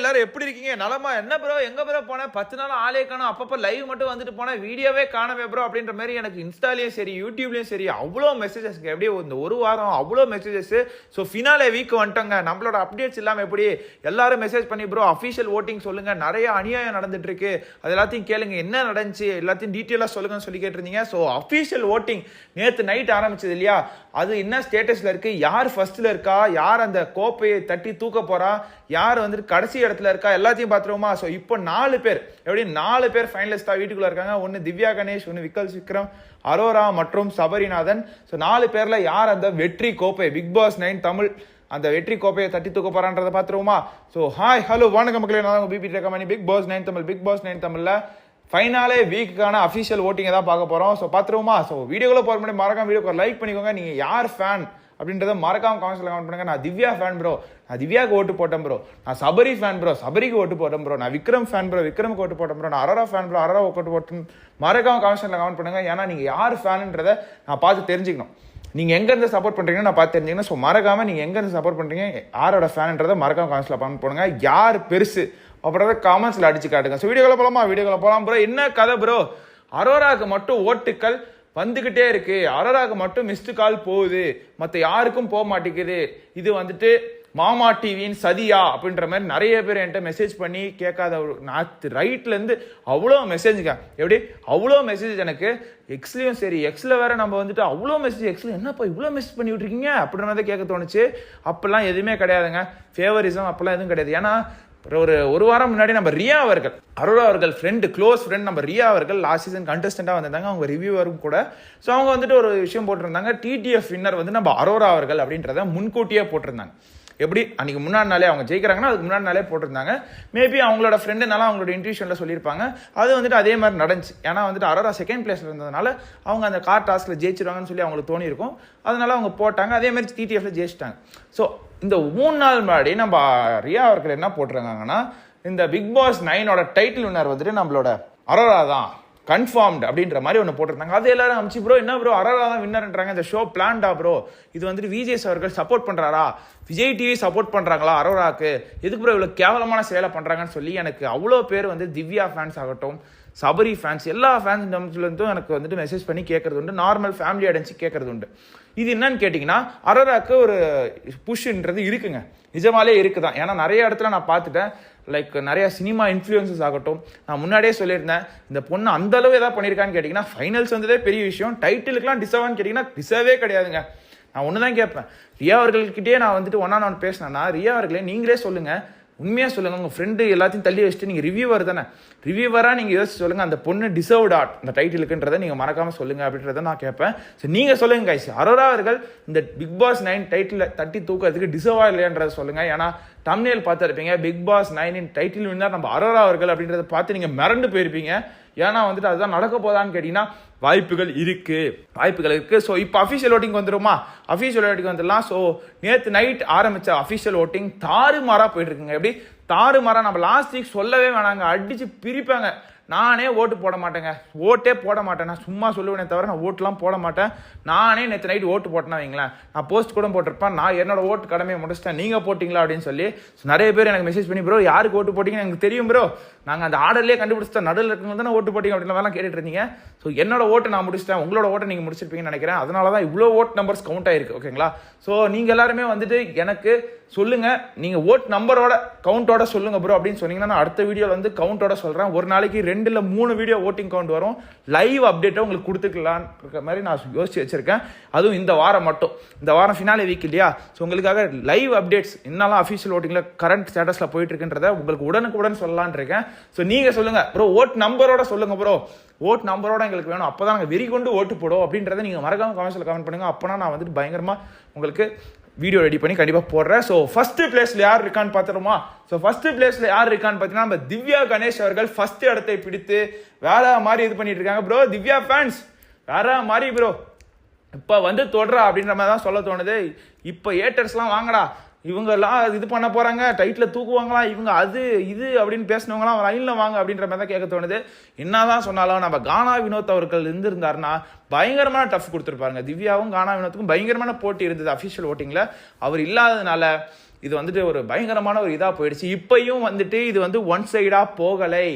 எல்லாரும் எப்படி இருக்கீங்க? நலமா? என்ன ப்ரோ எங்க ப்ரோ போனேன் பத்து நாள் ஆளே காணும். அப்பப்போ லைவ் மட்டும் வந்துட்டு போனேன் வீடியோவே காணவே ப்ரோ அப்படின்ற மாதிரி எனக்கு இன்ஸ்டாலையும் சரி யூடியூப்லயும் சரி அவ்வளோ மெசேஜஸ் எப்படியே இந்த ஒரு வாரம் அவ்வளோ மெசேஜஸ் ஸோ ஃபினாலே வீக் வந்துட்டோங்க. நம்மளோட அப்டேட்ஸ் இல்லாமல் எப்படி? எல்லாரும் மெசேஜ் பண்ணி ப்ரோ அஃபிஷியல் ஓட்டிங் சொல்லுங்க. நிறைய அநியாயம் நடந்துட்டு இருக்கு அது எல்லாத்தையும் கேளுங்க. என்ன நடந்துச்சு? எல்லாத்தையும் டீட்டெயிலாக சொல்லுங்கன்னு சொல்லி கேட்டிருந்தீங்க. ஸோ அஃபிஷியல் ஓட்டிங் நேற்று நைட் ஆரம்பிச்சது இல்லையா? அது என்ன ஸ்டேட்டஸில் இருக்கு? யார் ஃபர்ஸ்ட்ல இருக்கா? யார் அந்த கோப்பையை தட்டி தூக்க போறா? யார் வந்துட்டு கடைசி இடத்துல இருக்கா? எல்லாத்தையும் பார்த்துருவோமா? ஸோ இப்போ நாலு பேர். எப்படி? நாலு பேர் ஃபைனலிஸ்டாக வீட்டுக்குள்ளே இருக்காங்க. ஒன்று திவ்யா கணேஷ் ஒன்று விக்கல் விக்ரம் அரோரா மற்றும் சபரிநாதன். ஸோ நாலு பேரில் யார் அந்த வெற்றி கோப்பை? பிக் பாஸ் நைன் தமிழ் அந்த வெற்றி கோப்பையை தட்டி தூக்க போறான்றதை பார்த்துருவோமா? ஸோ ஹாய் ஹலோ வணக்கம் மக்களே. நான் BB company Bigg Boss nine Tamil Bigg Boss nine தமிழில் ஃபைனாலே வீக்குக்கான அஃபிஷியல் ஓட்டிங்கை தான் பார்க்க போகிறோம் ஸோ பார்த்துருவோமா? ஸோ வீடியோக்குள்ளே போகிற முன்னாடி மறக்காம வீடியோக்கு லைக் பண்ணிக்கோங்க. நீங்கள் யார் ஃபேன் அப்படின்றத மறக்காம கமெண்ட்ஸில் கமெண்ட் பண்ணுங்க. நான் திவ்யா ஃபேன் ப்ரோ நான் திவ்யாவுக்கு ஓட்டு போட்டேன் ப்ரோ நான் சபரி ஃபேன் ப்ரோ சபரிக்கு ஓட்டு போட்டேன் ப்ரோ நான் விக்ரம் ஃபேன் ப்ரோ விக்ரமுக்கு ஓட்டு போட்டேன் ப்ரோ நான் அரரா ஃபேன் ப்ரோ அரரா ஓட்டு போட்டேன். மறக்காம கமெண்ட்ஸில் கமெண்ட் பண்ணுங்க. ஏன்னா நீங்கள் யார் ஃபேனுன்றதை நான் பார்த்து தெரிஞ்சுக்கணும். நீங்கள் எங்கேருந்து சப்போர்ட் பண்ணுறீங்கன்னு நான் பார்த்து தெரிஞ்சுக்கணும். ஸோ மறக்காமல் நீங்கள் எங்கேருந்து சப்போர்ட் பண்ணுறீங்க யாரோட ஃபேனுன்றதை மறக்காம கமெண்ட்ஸ்ல கமெண்ட் பண்ணுங்க. யார் பெருசு அப்படின்றத கமெண்ட்ஸில் அடிச்சு காட்டுங்க. ஸோ வீடியோக்குள்ள போலாமா? வீடியோக்குள்ள போகலாம் ப்ரோ என்ன கதை ப்ரோ அரோராவுக்கு மட்டும் ஓட்டுக்கள் வந்துக்கிட்டே இருக்கு. அரராக மட்டும் மிஸ்டு கால் போகுது. மற்ற யாருக்கும் போக மாட்டேங்குது. இது வந்துட்டு மாமா டிவியின் சதியா அப்படின்ற மாதிரி நிறைய பேர் என்கிட்ட மெசேஜ் பண்ணி கேட்காத ஒரு நாத்து ரைட்லேருந்து அவ்வளோ மெசேஜுங்க எப்படி? அவ்வளோ மெசேஜ் எனக்கு. எக்ஸ்லேயும் சரி எக்ஸில் வேற நம்ம வந்துட்டு அவ்வளோ மெசேஜ் எக்ஸில் என்னப்பா இவ்வளோ மெசேஜ் பண்ணி விட்டுருக்கீங்க அப்படின்ற மாதிரி கேட்க தோணுச்சு. அப்போல்லாம் எதுவுமே கிடையாதுங்க. ஃபேவரிசம் அப்போல்லாம் எதுவும் கிடையாது. ஏன்னா ஒரு ஒரு வாரம் முன்னாடி நம்ம ரியா அவர்கள் அரோரா அவர்கள் ஃப்ரெண்டு க்ளோஸ் ஃப்ரெண்ட் நம்ம ரியா அவர்கள் லாஸ்ட் சீசன் கண்டஸ்டண்டாக வந்திருந்தாங்க. அவங்க ரிவ்யூவரும் கூட. ஸோ அவங்க வந்துட்டு ஒரு விஷயம் போட்டிருந்தாங்க. டிடிஎஃப் வின்னர் வந்து நம்ம அரோரா அவர்கள் அப்படின்றத முன்கூட்டியே போட்டிருந்தாங்க. எப்படி? அன்றைக்கி முன்னாடி நாளே அவங்க ஜெயிக்கிறாங்கன்னா அதுக்கு முன்னாடி நாளே போட்டிருந்தாங்க. மேபி அவங்களோட ஃப்ரெண்டுனால அவங்களோட இன்ட்யூஷனில் சொல்லியிருப்பாங்க. அது வந்துட்டு அதே மாதிரி நடந்துச்சு. ஏன்னா வந்துட்டு அரோரா செகண்ட் பிளேஸில் இருந்ததுனால அவங்க அந்த கார் டாஸ்கில் ஜெயிச்சிருவாங்கன்னு சொல்லி அவங்களுக்கு தோணியிருக்கும். அதனால அவங்க போட்டாங்க. அதே மாதிரி டிடிஎஃப்ல ஜெயிச்சிட்டாங்க. ஸோ இந்த மூணு நாள் முன்னாடி நம்ம ரியா அவர்கள் என்ன போட்டிருக்காங்கன்னா இந்த பிக் பாஸ் நைனோட டைட்டில் வின்னர் வந்துட்டு நம்மளோட அரோரா தான். கன்ஃபார்ம்டு அப்படின்ற மாதிரி ஒன்று போட்டிருந்தாங்க. அது எல்லாரும் அமிச்சு ப்ரோ என்ன ப்ரோ? அரரா தான் வின்னர்ன்றாங்க இந்த ஷோ பிளான்டா ப்ரோ? இது வந்துட்டு விஜேஸ் அவர்கள் சப்போர்ட் பண்ணுறாரா விஜய் டிவி சப்போர்ட் பண்ணுறாங்களா அரோராக்கு? எதுக்கு ப்ரோ இவ்வளோ கேவலமான சேலை பண்ணுறாங்கன்னு சொல்லி எனக்கு அவ்வளோ பேர் வந்து திவ்யா ஃபேன்ஸ் ஆகட்டும் சபரி ஃபேன்ஸ் எல்லா ஃபேன்ஸ்லேருந்தும் எனக்கு வந்துட்டு மெசேஜ் பண்ணி கேட்கறது உண்டு. நார்மல் ஃபேமிலி அடைஞ்சு கேட்கறது உண்டு. இது என்னன்னு கேட்டிங்கன்னா அரோராக்கு ஒரு புஷ்ன்றது இருக்குங்க. நிஜமாலே இருக்குதான். ஏன்னா நிறைய இடத்துல நான் பார்த்துட்டேன். லைக் நிறையா சினிமா இன்ஃப்ளூயன்சஸ் ஆகட்டும் நான் முன்னாடியே சொல்லியிருந்தேன் இந்த பொண்ணு அந்த அளவு ஏதாவது பண்ணியிருக்கான்னு கேட்டிங்கன்னா ஃபைனல்ஸ் வந்ததே பெரிய விஷயம் டைட்டிலுக்குலாம் டிசர்வான்னு கேட்டிங்கன்னா டிசர்வே கிடையாதுங்க. நான் ஒன்று தான் கேட்பேன். ரியா அவர்கள்கிட்டயே நான் வந்துட்டு ஒன்னா நான் பேசினேன்னா ரியா அவர்களே நீங்களே சொல்லுங்கள் உண்மையாக சொல்லுங்கள் உங்கள் ஃப்ரெண்டு எல்லாத்தையும் தள்ளி வச்சுட்டு நீங்கள் ரிவ்யூவர் தானே. ரிவ்யூவராக நீங்கள் யோசிச்சு சொல்லுங்கள் அந்த பொண்ணு டிசர்வ்ட் ஆட் அந்த டைட்டிலுக்குன்றதை நீங்கள் மறக்காமல் சொல்லுங்கள் அப்படின்றத நான் கேட்பேன். ஸோ நீங்கள் சொல்லுங்கள் கைஸ் அரோரா அவர்கள் இந்த பிக் பாஸ் நைன் டைட்டில் தட்டி தூக்கிறதுக்கு டிசர்வாக இல்லையன்றதை சொல்லுங்கள் ஏன்னா தமிழில் பார்த்துருப்பீங்க பிக் பாஸ் நைனின் டைட்டில் வின்னர் நம்ம அரோரா அவர்கள் அப்படின்றத பார்த்து நீங்கள் மிரண்டு போயிருப்பீங்க. ஏன்னா வந்துட்டு அதுதான் நடக்க போதான்னு கேட்டிங்கன்னா வாய்ப்புகள் இருக்குது வாய்ப்புகள் இருக்குது ஸோ இப்போ அஃபிஷியல் ஓட்டிங் வந்துடுமா அஃபிஷியல் ஓட்டிங் வந்துடலாம். ஸோ நேற்று நைட் ஆரம்பித்த அஃபீஷியல் ஓட்டிங் தாறுமாறாக போயிட்டுருக்குங்க. எப்படி? தாறுமாறா நம்ம லாஸ்ட் வீக் சொல்லவே வேணாங்க. அடித்து பிரிப்பாங்க. நானே ஓட்டு போட மாட்டேங்க. ஓட்டே போட மாட்டேன். நான் சும்மா சொல்லுவேனே தவிர நான் ஓட்டுலாம் போட மாட்டேன். நானே நேற்று நைட் ஓட்டு போட்டேன்னா வைங்களேன். நான் போஸ்ட் கூட போட்டிருப்பேன். நான் என்னோட ஓட்டு கடமையை முடிச்சிட்டேன். நீங்கள் போட்டிங்களா அப்படின்னு சொல்லி. நிறைய பேர் எனக்கு மெசேஜ் பண்ணி ப்ரோ யாருக்கு ஓட்டு போட்டிங்கன்னு எனக்கு தெரியும் ப்ரோ நாங்கள் அந்த ஆர்டர்லேயே கண்டுபிடிச்சிட்டோம் நடுவில் இருக்கவங்க தானே ஓட்டு போட்டிங்க அப்படின்ற மாதிரிலாம் கேட்டுட்டு இருந்தீங்க. ஸோ என்னோட ஓட்டு நான் முடிச்சிட்டேன். உங்களோட ஓட்டை நீங்கள் முடிச்சிருப்பீங்கன்னு நினைக்கிறேன். அதனால தான் இவ்வளோ ஓட் நம்பர்ஸ் கவுண்ட் ஆயிருக்கு ஓகேங்களா ஸோ நீங்கள் எல்லாருமே வந்துட்டு எனக்கு சொல்லுங்கள் நீங்கள் ஓட் நம்பரோட கவுண்டோட சொல்லுங்கள் ப்ரோ அப்படின்னு சொன்னீங்கன்னா நான் அடுத்த வீடியோவில் வந்து கவுண்டோட சொல்கிறேன் ஒரு நாளைக்கு ரெண்டு மூணு வீடியோ ஓட்டிங் கவுண்ட் வரும். லைவ் அப்டேட்டை உங்களுக்கு கொடுத்துக்கலான்னு இருக்கிற மாதிரி நான் யோசிச்சு வச்சுருக்கேன். அதுவும் இந்த வாரம் மட்டும். இந்த வாரம் ஃபினாலே வீக் இல்லையா? ஸோ உங்களுக்காக லைவ் அப்டேட்ஸ் என்னெல்லாம் அஃபீஷியல் ஓட்டிங்கில் கரண்ட் ஸ்டேட்டஸில் போயிட்டு இருக்குன்றத உங்களுக்கு உடனுக்குடன் சொல்லலான் இருக்கேன். ஸோ நீங்கள் சொல்லுங்கள் ப்ரோ ஓட் நம்பரோட சொல்லுங்கள் ப்ரோ ஓட் நம்பரோட எங்களுக்கு வேணும். அப்போ தான் நாங்கள் வெறி கொண்டு ஓட்டு போடும் அப்படின்றத நீங்கள் மறக்காமல் கமெண்ட்ஸில் கமெண்ட் பண்ணுங்கள் அப்போனா நான் வந்துட்டு பயங்கரமாக உங்களுக்கு வீடியோ ரெடி பண்ணி கண்டிப்பாக போடுறேன். ஸோ ஃபஸ்ட்டு பிளேஸில் யார் இருக்கான்னு பார்த்துருமா ஸோ ஃபஸ்ட்டு பிளேஸில் யார் இருக்கான்னு பார்த்தீங்கன்னா நம்ம திவ்யா கணேஷ் அவர்கள் ஃபஸ்ட் இடத்தை பிடித்து வேற மாதிரி இது பண்ணிட்டு இருக்காங்க ப்ரோ திவ்யா ஃபேன்ஸ் வேற மாதிரி ப்ரோ இப்போ வந்து தொடுறா அப்படின்ற மாதிரி தான் சொல்ல தோணுது. இப்போ ஏட்டர்ஸ்லாம் வாங்கடா. இவங்கெல்லாம் இது பண்ண போகிறாங்க டைட்டில் தூக்குவாங்களாம் இவங்க அது இது அப்படின்னு பேசினவங்களாம் லைனில் வாங்க அப்படின்ற மாதிரி தான் கேட்க தோணுது. என்னதான் சொன்னாலும் நம்ம கானா வினோத் அவர்கள் இருந்திருந்தாருன்னா பயங்கரமான டஃப் கொடுத்துருப்பாருங்க. திவ்யாவும் கானா வினோத்துக்கும் பயங்கரமான போட்டி இருந்தது அஃபிஷியல் ஓட்டிங்கில் அவர் இல்லாததுனால இது வந்துட்டு ஒரு பயங்கரமான ஒரு இதாக போயிடுச்சு. இப்பையும் வந்துட்டு இது வந்து ஒன் சைடாக போகலை.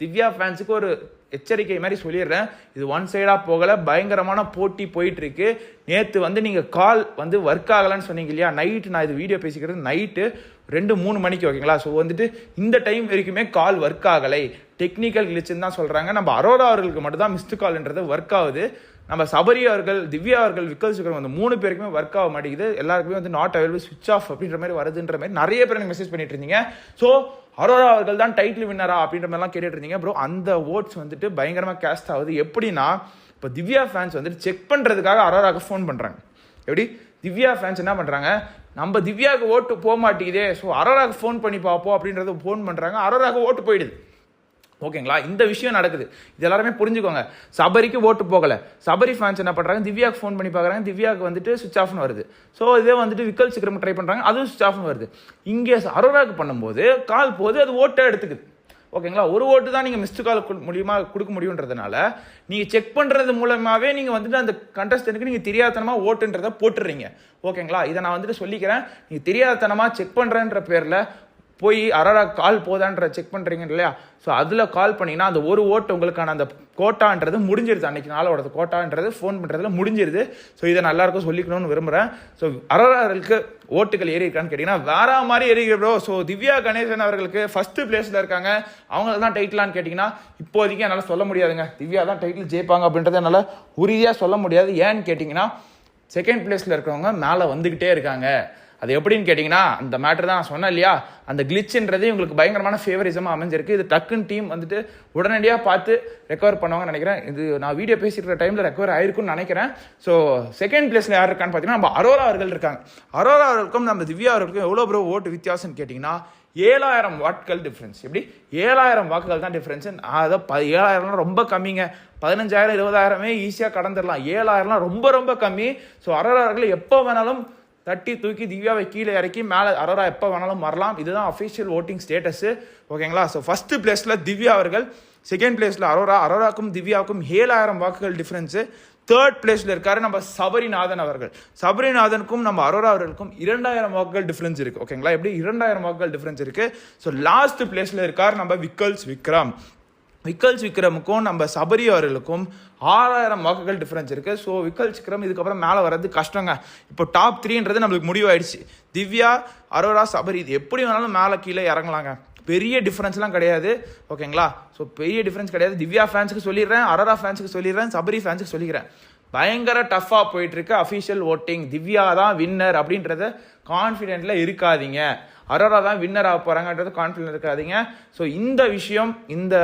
திவ்யா ஃபேன்ஸுக்கு ஒரு எச்சரிக்கை மாதிரி சொல்லிடுறேன். இது ஒன் சைடாக போகலை பயங்கரமான போட்டி போயிட்டுருக்கு. நேற்று வந்து நீங்கள் கால் வந்து ஒர்க் ஆகலைன்னு சொன்னீங்க இல்லையா? நைட்டு நான் இது வீடியோ பேசிக்கிறது நைட்டு ரெண்டு மூணு மணிக்கு ஓகேங்களா ஸோ வந்துட்டு இந்த டைம் வரைக்குமே கால் ஒர்க் ஆகலை. டெக்னிக்கல் கிளிச்சுன்னு தான் சொல்கிறாங்க நம்ம அரோரா அவர்களுக்கு மட்டும்தான் மிஸ்டு கால்ன்றது ஒர்க் ஆகுது. நம்ம சபரி அவர்கள் திவ்யா அவர்கள் விக்கல் சுக்கரம் அந்த மூணு பேருக்குமே ஒர்க் ஆக மாட்டேங்குது. எல்லாருக்குமே வந்து நாட் அவைலபிள் சுவிச் ஆஃப் அப்படின்ற மாதிரி வருதுன்ற மாதிரி நிறைய பேர் எனக்கு மெசேஜ் பண்ணிட்டு இருந்தீங்க. ஸோ அரோரா அவர்கள் தான் டைட்டில் வின்னரா அப்படின்ற மாதிரிலாம் கேட்டுட்டு இருந்தீங்க. ப்ரோ அந்த ஓட்ஸ் வந்துட்டு பயங்கரமாக கேஸ்ட் ஆகுது. எப்படின்னா இப்போ திவ்யா ஃபேன்ஸ் வந்துட்டு செக் பண்ணுறதுக்காக அரோராவுக்கு ஃபோன் பண்ணுறாங்க எப்படி? திவ்யா ஃபேன்ஸ் என்ன பண்ணுறாங்க நம்ம திவ்யாவுக்கு ஓட்டு போக மாட்டேங்குதே. ஸோ அரோராவுக்கு ஃபோன் பண்ணி பார்ப்போம் அப்படின்றத ஃபோன் பண்ணுறாங்க அரோராவுக்கு ஓட்டு போயிடுது. ஓகேங்களா? இந்த விஷயம் நடக்குது. இது எல்லாருமே புரிஞ்சுக்கோங்க. சபரிக்கு ஓட்டு போகலை. சபரி ஃபேன்ஸ் என்ன பண்ணுறாங்க திவ்யாக்கு ஃபோன் பண்ணி பார்க்குறாங்க திவ்யாவுக்கு வந்துட்டு சுவிச் ஆஃப்னு வருது. ஸோ இதே வந்துட்டு விக்கல் சிக்கிரம் ட்ரை பண்ணுறாங்க அதுவும் சுவிச் ஆஃப்னு வருது. இங்கே அரோராக்கு பண்ணும்போது கால் போது அது ஓட்டை எடுத்துக்குது. ஓகேங்களா? ஒரு ஓட்டு தான் நீங்கள் மிஸ்டு கால் மூலியமாக கொடுக்க முடியுன்றதுனால நீங்கள் செக் பண்ணுறது மூலமாகவே நீங்கள் வந்துட்டு அந்த கண்டஸ்டனுக்கு நீங்கள் தெரியாதனமாக ஓட்டுன்றதை போட்டுடுறீங்க ஓகேங்களா? இதை நான் வந்துட்டு சொல்லிக்கிறேன். நீங்கள் தெரியாதனமாக செக் பண்ணுறேன்ற பேரில் போய் அரரா கால் போதான்ற செக் பண்ணுறீங்க இல்லையா? ஸோ அதில் கால் பண்ணிங்கன்னா அந்த ஒரு ஓட்டு உங்களுக்கான அந்த கோட்டான்றது முடிஞ்சிருது. அன்னைக்கு நாளோட கோட்டான்றது ஃபோன் பண்ணுறதுல முடிஞ்சிருது. ஸோ இதை நல்லாயிருக்கும் சொல்லிக்கணும்னு விரும்புகிறேன் ஸோ அரராருக்கு ஓட்டுகள் ஏறி இருக்கான்னு கேட்டிங்கன்னா வேற மாதிரி ஏறி ஸோ திவ்யா கணேசன் அவர்களுக்கு ஃபஸ்ட்டு பிளேஸில் இருக்காங்க. அவங்க தான் டைட்டிலான்னு கேட்டிங்கன்னா இப்போதைக்கு என்னால் சொல்ல முடியாதுங்க. திவ்யா தான் டைட்டில் ஜெயிப்பாங்க அப்படின்றத என்னால் உறுதியாக சொல்ல முடியாது. ஏன்னு கேட்டிங்கன்னா செகண்ட் பிளேஸில் இருக்கிறவங்க மேலே வந்துக்கிட்டே இருக்காங்க. அது எப்படின்னு கேட்டிங்கன்னா அந்த மேட்ரு தான் நான் சொன்னேன் இல்லையா? அந்த கிளிச்ன்றது உங்களுக்கு பயங்கரமான ஃபேவரிசமாக அமைஞ்சிருக்கு. இது டக்குன்னு டீம் வந்துட்டு உடனடியாக பார்த்து ரெக்கவர் பண்ணுவாங்கன்னு நினைக்கிறேன். இது நான் வீடியோ பேசிக்கிற டைமில் ரெக்கவர் ஆயிருக்குன்னு நினைக்கிறேன். ஸோ செகண்ட் பிளேஸில் யார் இருக்கான்னு பார்த்தீங்கன்னா நம்ம அரோரா அவர்கள் இருக்காங்க. அரோரா அவர்களுக்கும் நம்ம திவ்யா அவர்களுக்கும் எவ்வளோ ப்ரோ ஓட்டு வித்தியாசம்னு கேட்டிங்கன்னா ஏழாயிரம் வாட்கள் டிஃப்ரென்ஸ் எப்படி? ஏழாயிரம் வாக்குகள் தான் டிஃப்ரென்ஸ் அதை ப ஏழாயிரம்லாம் ரொம்ப கம்மிங்க. பதினஞ்சாயிரம் இருபதாயிரமே ஈஸியாக கடந்துடலாம் ஏழாயிரம்லாம் ரொம்ப ரொம்ப கம்மி. ஸோ அரோரார்கள் எப்போ வேணாலும் தட்டி தூக்கி திவ்யாவை கீழே இறக்கி மேலே அரோரா எப்போ வேணாலும் வரலாம். இதுதான் அஃபிஷியல் ஓட்டிங் ஸ்டேட்டஸு ஓகேங்களா? ஸோ ஃபஸ்ட்டு பிளேஸில் திவ்யா அவர்கள் செகண்ட் பிளேஸில் அரோரா அரோராக்கும் திவ்யாவுக்கும் ஏழாயிரம் வாக்குகள் டிஃப்ரென்ஸு தேர்ட் பிளேஸில் இருக்காரு நம்ம சபரிநாதன் அவர்கள். சபரிநாதனுக்கும் நம்ம அரோரா அவர்களுக்கும் இரண்டாயிரம் வாக்குகள் டிஃப்ரென்ஸ் இருக்குது ஓகேங்களா? எப்படி? இரண்டாயிரம் வாக்குகள் டிஃப்ரென்ஸ் இருக்குது ஸோ லாஸ்ட் பிளேஸில் இருக்கார் நம்ம விக்கல்ஸ் விக்ரம். விக்கல்ஸ் விக்ரமுக்கும் நம்ம சபரி அவர்களுக்கும் ஆறாயிரம் வாக்குகள் டிஃப்ரென்ஸ் இருக்குது ஸோ விக்கல்ஸ் விக்ரம் இதுக்கப்புறம் மேலே வர்றது கஷ்டங்க. இப்போ டாப் த்ரீன்றது நம்மளுக்கு முடிவாயிடுச்சு. திவ்யா அரோரா சபரி இது எப்படி வேணாலும் மேலே கீழே இறங்கலாங்க. பெரிய டிஃப்ரென்ஸ்லாம் கிடையாது. ஓகேங்களா ஸோ பெரிய டிஃப்ரென்ஸ் கிடையாது. திவ்யா ஃபேன்ஸுக்கு சொல்லிடுறேன் அரோரா ஃபேன்ஸுக்கு சொல்லிடுறேன் சபரி ஃபேன்ஸுக்கு சொல்லிக்கிறேன். பயங்கர டஃப்பாக போயிட்டுருக்கு. அஃபீஷியல் அஃபிஷியல் ஓட்டிங் திவ்யா தான் வின்னர் அப்படின்றத கான்ஃபிடென்ட்டில் இருக்காதீங்க. அரோரா தான் வின்னர் ஆக போகிறாங்கன்றது கான்ஃபிடென்ட் இருக்காதிங்க. ஸோ இந்த விஷயம் இந்த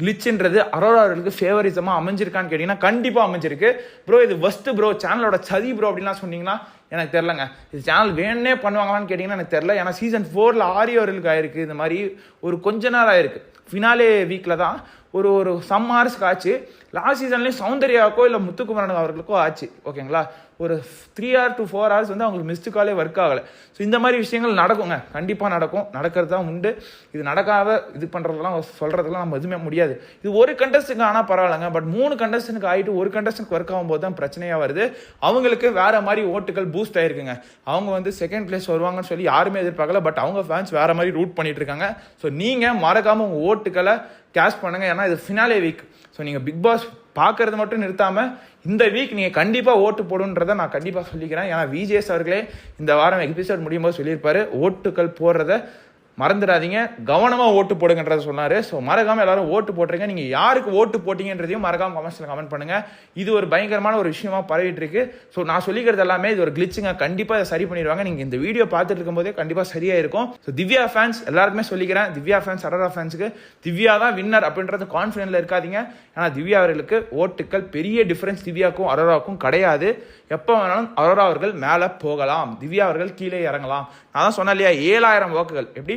கிளிச்சுன்றது அரோராவர்களுக்கு ஃபேவரிசமாக அமைஞ்சிருக்கான்னு கேட்டிங்கன்னா கண்டிப்பாக அமைஞ்சிருக்கு. ப்ரோ இது ஃபஸ்ட்டு ப்ரோ சேனலோட சதி ப்ரோ அப்படின்லாம் சொன்னீங்கன்னா எனக்கு தெரிலங்க இது சேனல் வேணே பண்ணுவாங்களான்னு கேட்டிங்கன்னா எனக்கு தெரில ஏன்னா சீசன் ஃபோரில் ஆரியவர்களுக்கு ஆயிருக்கு. இந்த மாதிரி ஒரு கொஞ்ச நாள் ஆயிருக்கு. ஃபினாலே வீக்கில் தான் ஒரு ஒரு சம் ஹார்ஸ்க்கு ஆச்சு லாஸ்ட் சீசன்லேயும் சௌந்தர்யாவுக்கோ இல்லை முத்துக்குமரன் அவர்களுக்கோ ஆச்சு ஓகேங்களா? ஒரு three hour to four hours வந்து அவங்களுக்கு மிஸ்டு காலே ஒர்க் ஆகலை. ஸோ இந்த மாதிரி விஷயங்கள் நடக்குங்க. கண்டிப்பாக நடக்கும். நடக்கிறது தான் உண்டு. இது நடக்காத இது பண்ணுறதெல்லாம் சொல்கிறதுலாம் நம்ம எதுவுமே முடியாது. இது ஒரு கண்டஸ்டுக்கு ஆனால் பரவாயில்லைங்க. பட் மூணு கண்டஸ்டனுக்கு ஆகிட்டு ஒரு கண்டஸ்டனுக்கு ஒர்க் ஆகும்போது தான் பிரச்சனையாக வருது. அவங்களுக்கு வேறு மாதிரி ஓட்டுகள் பூஸ்ட் ஆகிருக்குங்க அவங்க வந்து செகண்ட் பிளேஸ் வருவாங்கன்னு சொல்லி யாருமே எதிர்பார்க்கல. பட் அவங்க ஃபேன்ஸ் வேறு மாதிரி ரூட் பண்ணிட்டு இருக்காங்க. ஸோ நீங்கள் மறக்காமல் உங்கள் ஓட்டுகளை கேஷ் பண்ணுங்க. ஏன்னா இது ஃபினாலே வீக் ஸோ நீங்கள் பிக் பாஸ் பார்க்கறது மட்டும் நிறுத்தாமல் இந்த வீக் நீங்கள் கண்டிப்பாக ஓட்டு போடுன்றதை நான் கண்டிப்பாக சொல்லிக்கிறேன். ஏன்னா விஜேஎஸ் அவர்களே இந்த வாரம் எபிசோட் முடியும் போது சொல்லியிருப்பாரு ஓட்டுகள் போடுறத மறந்துடாதீங்க. கவனமாக ஓட்டு போடுங்கன்றத சொன்னார். ஸோ மறக்காமல் எல்லாரும் ஓட்டு போட்டுருங்க. நீங்கள் யாருக்கு ஓட்டு போட்டிங்கன்றதையும் மறக்காமல் கமெண்ட்ஸில் கமெண்ட் பண்ணுங்கள் இது ஒரு பயங்கரமான ஒரு விஷயமா பரவிட்டு இருக்கு. ஸோ நான் சொல்லிக்கிறது எல்லாமே இது ஒரு கிளிச்சுங்க கண்டிப்பாக இதை சரி பண்ணிடுவாங்க. நீங்கள் இந்த வீடியோ பார்த்துட்டு இருக்கும்போதே கண்டிப்பாக சரியாக இருக்கும் ஸோ திவ்யா ஃபேன்ஸ் எல்லாருக்குமே சொல்லிக்கிறேன். திவ்யா ஃபேன்ஸ் அடரா ஃபேன்ஸுக்கு திவ்யா தான் வின்னர் அப்படின்றது கான்ஃபிடென்ட்ல இருக்காதீங்க. ஏன்னா திவ்யா அவர்களுக்கு ஓட்டுக்கள் பெரிய டிஃப்ரென்ஸ் திவ்யாக்கும் அரோராவுக்கும் கிடையாது. எப்போ வேணாலும் அரோரா அவர்கள் மேலே போகலாம். திவ்யா அவர்கள் கீழே இறங்கலாம். நான் தான் சொன்னேன் இல்லையா? ஏழாயிரம் வாக்குகள். எப்படி?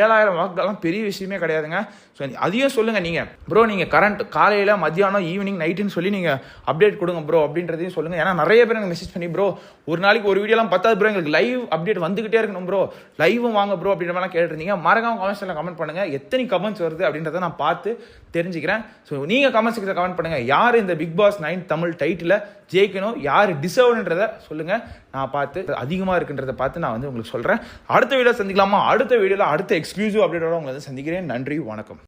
ஏழாயிரம் வாக்குகள்லாம் பெரிய விஷயமே கிடையாதுங்க. ஸோ அதையும் சொல்லுங்கள் நீங்கள் ப்ரோ நீங்கள் கரண்ட் காலையில் மத்தியானம் ஈவினிங் நைட்டுன்னு சொல்லி நீங்கள் அப்டேட் கொடுங்க ப்ரோ அப்படின்றதையும் சொல்லுங்கள் ஏன்னா நிறைய பேர் எனக்கு மெசேஜ் பண்ணி ப்ரோ ஒரு நாளைக்கு ஒரு வீடியோலாம் பத்தாது ப்ரோ எங்களுக்கு லைவ் அப்டேட் வந்துகிட்டே இருக்கணும் ப்ரோ லைவும் வாங்க ப்ரோ அப்படின்ற மாதிரிலாம் கேட்டிருந்தீங்க. மறக்காம கமெண்ட்ஸில் கமெண்ட் பண்ணுங்கள் எத்தனை கமெண்ட்ஸ் வருது அப்படின்றத நான் பார்த்து தெரிஞ்சுக்கிறேன். ஸோ நீங்கள் கமெண்ட் செக்ஷன் கமெண்ட் பண்ணுங்கள் யார் இந்த Bigg Boss nine Tamil title ஜெயிக்கணும்? யார் டிசர்வ்ன்றதை சொல்லுங்கள் நான் பார்த்து அதிகமாக இருக்குன்றதை பார்த்து நான் வந்து உங்களுக்கு சொல்கிறேன் அடுத்த வீடியோ சந்திக்கலாமா? அடுத்த வீடியோவில் அடுத்த எக்ஸ்க்ளூசிவ் அப்டேட்டோட உங்களை சந்திக்கிறேன். நன்றி வணக்கம்.